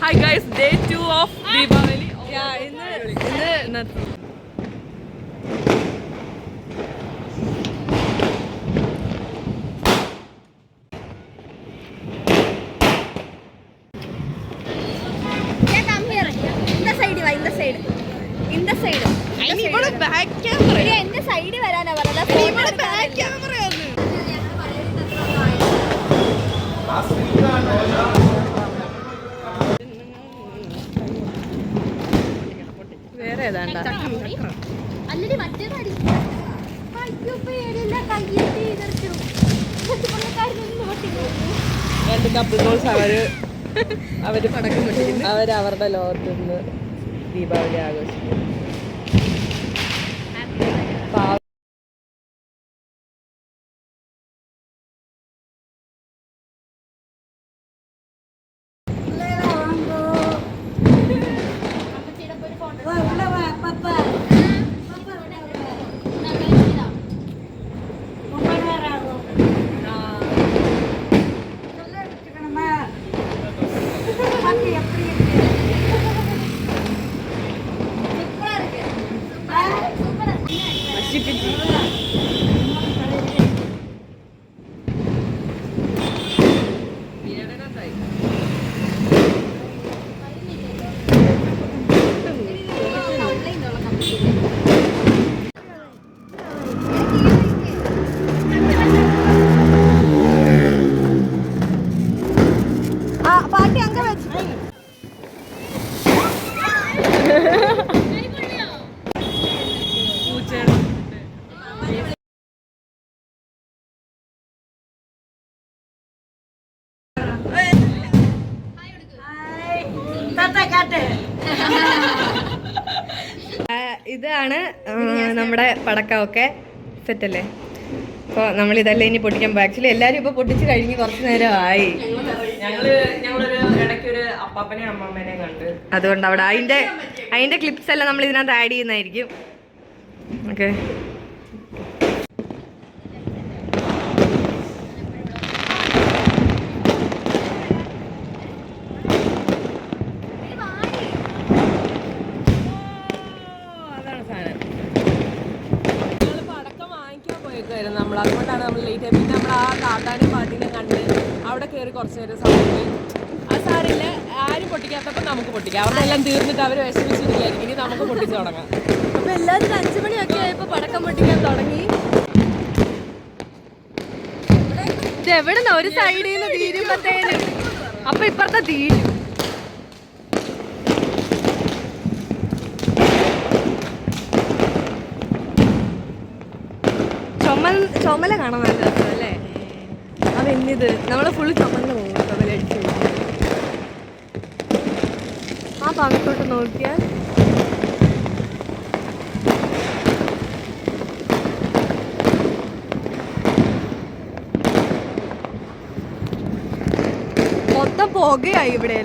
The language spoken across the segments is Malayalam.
Hi guys day two of Deepavali ഇന്ന് ഇന്ന് ഗോൾസ് അവർ അവർ പടക്കം പൊട്ടിക്കുന്നു. അവരുടെ ലോകത്ത് നിന്ന് ദീപാവലി ആഘോഷിക്കുന്നു. ഇതാണ് നമ്മുടെ പടക്കമൊക്കെ സെറ്റല്ലേ? അപ്പോൾ നമ്മൾ ഇതെല്ലാം ഇനി പൊട്ടിക്കാൻ പോകും ആക്ച്വലി എല്ലാവരും ഇപ്പോൾ പൊട്ടിച്ച് കഴിഞ്ഞ് കുറച്ച് നേരമായി. അതുകൊണ്ട് അവിടെ അതിന്റെ അതിന്റെ ക്ലിപ്സ് എല്ലാം നമ്മൾ ഇതിനകത്ത് ആഡ് ചെയ്യുന്നതായിരിക്കും. ഓക്കെ സാധനം. ഞങ്ങൾ പടക്കം വാങ്ങിക്കാൻ പോയേക്കുമായിരുന്നു നമ്മൾ അതുകൊണ്ടാണ് നമ്മൾ ലേറ്റ് ആയി. പിന്നെ നമ്മൾ ആ കാട്ടാനും പാട്ടിനെ കണ്ട് അവിടെ കയറി കുറച്ച് നേരം സമയം ആ സാറില്ല ആരും പൊട്ടിക്കാത്തപ്പോൾ നമുക്ക് പൊട്ടിക്കാം. അവരുടെ എല്ലാം തീർന്നിട്ട് അവർ വിഷമിച്ചിരിക്കുകയായിരിക്കും. ഇനി നമുക്ക് പൊട്ടിച്ച് തുടങ്ങാം. അപ്പൊ എല്ലാവരും അഞ്ചു മണിയൊക്കെ ആയപ്പോ പടക്കം പൊട്ടിക്കാൻ തുടങ്ങി. എവിടുന്ന? ഒരു സൈഡിൽ നിന്ന് തീരുമ്പത്തേന്. അപ്പൊ ഇപ്പുറത്തെ തീരും. ചുമല കാണാൻ നല്ല രസം അല്ലേ? അതെന്നിത് നമ്മൾ ഫുള്ള് ചുമന്ന് പോകും ചുമല അടിച്ചു ആ ഭാഗത്തോട്ട് നോക്കിയാൽ മൊത്തം പുകയായി ഇവിടെ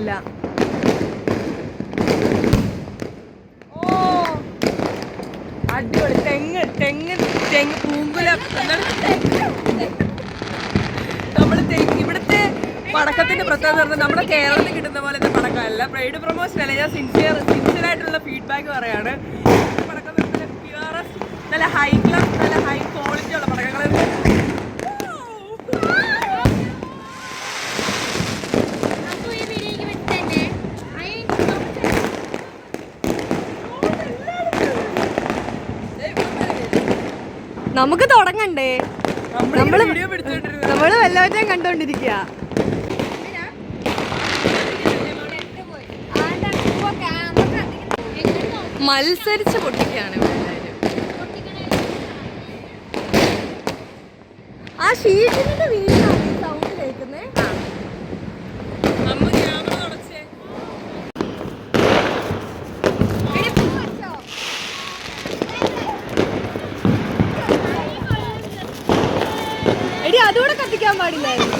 പടക്കത്തിന്റെ പ്രത്യേകത പറഞ്ഞാൽ നമ്മുടെ കേരളത്തിൽ കിട്ടുന്ന പോലത്തെ പടക്കമല്ല. പ്രൈഡ് പ്രൊമോഷൻ അല്ല? ഞാൻ സിൻസിയർ സിൻസിയർ ആയിട്ടുള്ള ഫീഡ്ബാക്ക് പറയാണ് പടക്കം നല്ല പ്യുവറസ്റ്റ് നല്ല ഹൈ ക്ലാസ് നല്ല ഹൈ ക്വാളിറ്റി ഉള്ള പടക്കങ്ങൾ നമുക്ക് തുടങ്ങണ്ടേ? നമ്മൾ നമ്മൾ വല്ലവറ്റം കണ്ടോണ്ടിരിക്കുക മത്സരിച്ച് പൊട്ടിക്കുകയാണ് എല്ലാവരും. ആ ഷീറ്റിന്റെ വീട്ടിലാണ് സൗണ്ട് കേൾക്കുന്നേ. എടി അതുകൂടെ കത്തിക്കാൻ പാടില്ലായിരുന്നു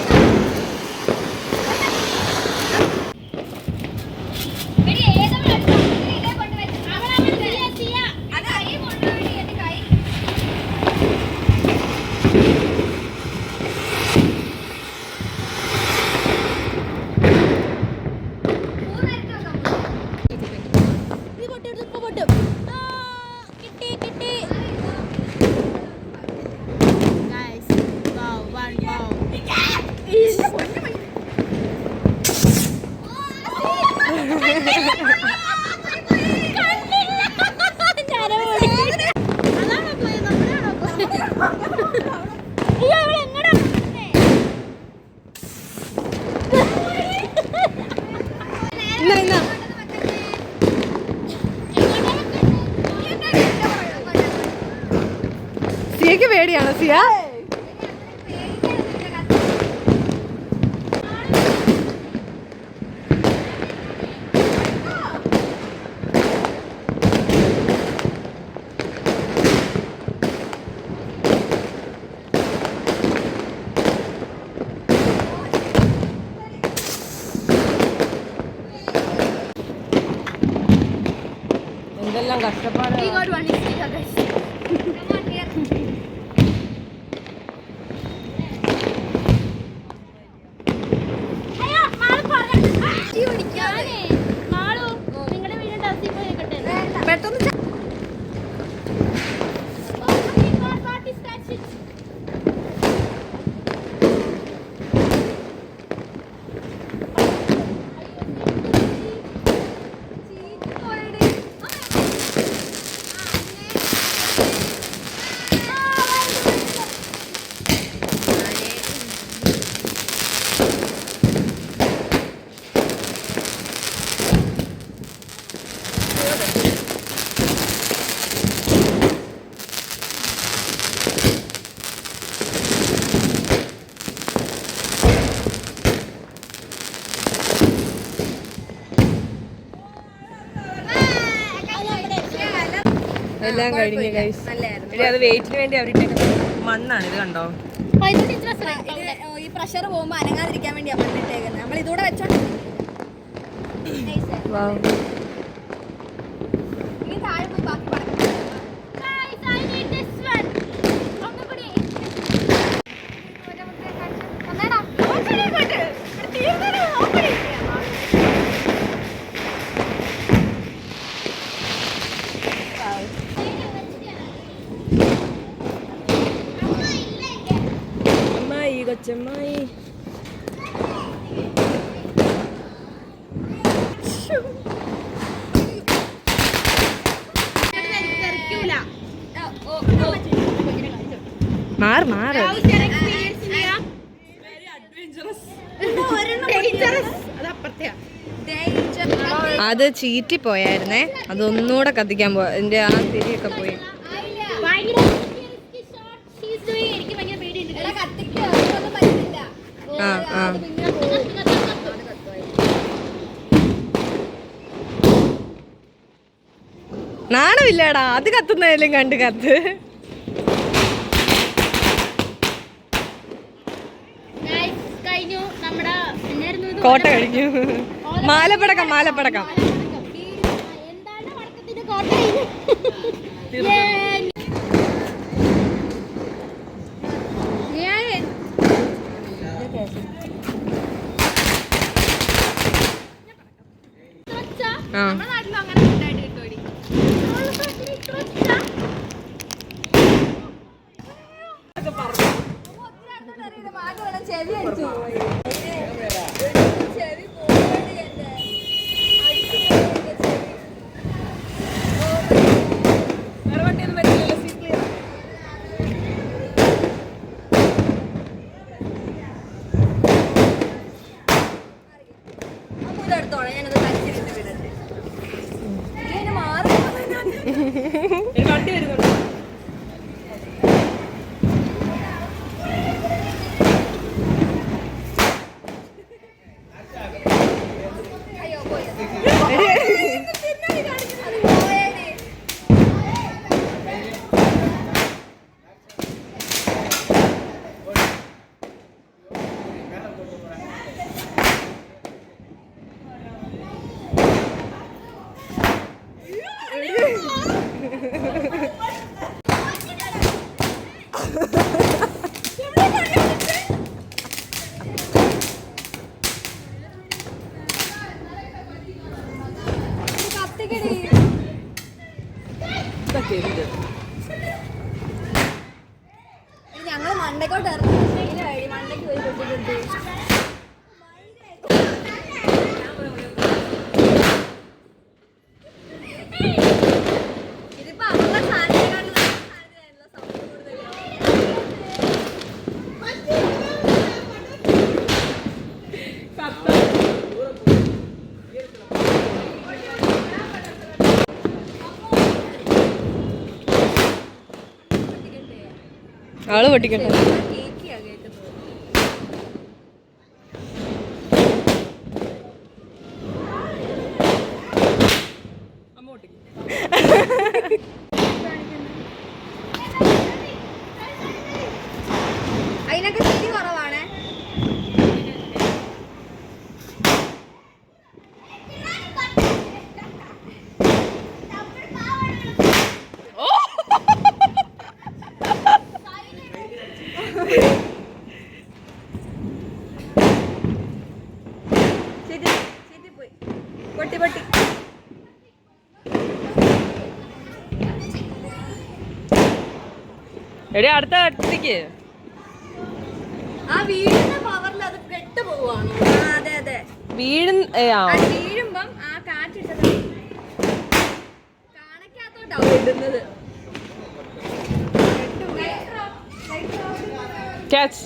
പേടിയാണോ. സിയ? എന്തെല്ലാം കഷ്ടപ്പാട്. എല്ലാം കഴിഞ്ഞു ഗൈസ് എടി അത് വെയിറ്റിന് വേണ്ടി അവരുടെ മണ്ണാണ് ഇത് കണ്ടോ? ഈ പ്രഷർ പോകുമ്പോ അനങ്ങാതിരിക്കാൻ വേണ്ടിയാ മണ്ണിട്ടേക്കുന്നത് നമ്മൾ ഇതൂടെ വെച്ചോണ്ട് ഇനി താഴെ പോയി ബാക്കി പടക്കം അമ്മായി കൊച്ചമ്മായി മാറ് മാറ്. അത് ചീറ്റി പോയായിരുന്നേ അതൊന്നുകൂടെ കത്തിക്കാൻ പോയ എന്റെ ആ തിരിയൊക്കെ പോയി. എനിക്ക് ഭയങ്കര പേടിയുണ്ട് എടാ, കത്തിക്ക്, അതൊന്നും പറ്റില്ല. ആ ആ നാണമില്ലടാ അത് കത്തുന്നതിലും കണ്ട് കത്ത്. കോട്ട കഴിഞ്ഞു. മാലപ്പടക്കം മാലപ്പടക്കം? ആ. ഞാനത് വലിച്ചിട്ട് വിടട്ടെ. ഇതിന് മാറി വണ്ടി വരുന്നുണ്ട് അയ്യോ പോയി അത് പോയേടി. ഇത് കത്തിക്കടി. ഇത് ഞങ്ങൾ മണ്ടക്കോട്ട് ആൾ പൊട്ടിക്കട്ടെ. അമ്മ കേൾക്കുന്നത് അതിനൊക്കെ സ്ഥിതി കുറവാണേ ചേച്ചി ചേച്ചി പോയി പൊട്ടി പൊട്ടി എടി അടുത്ത അടുത്തേക്ക് ആ വീഴുന്ന പവറിൽ അത് കെട്ട് പോവാണ് അതെ അതെ വീഴും ഏ, ആ. അത് വീഴുമ്പം ആ കാറ്റിട്ടത്. കാണക്കാത്തോട്ടാവും ഇടുന്നത്. ക്യാച്ച്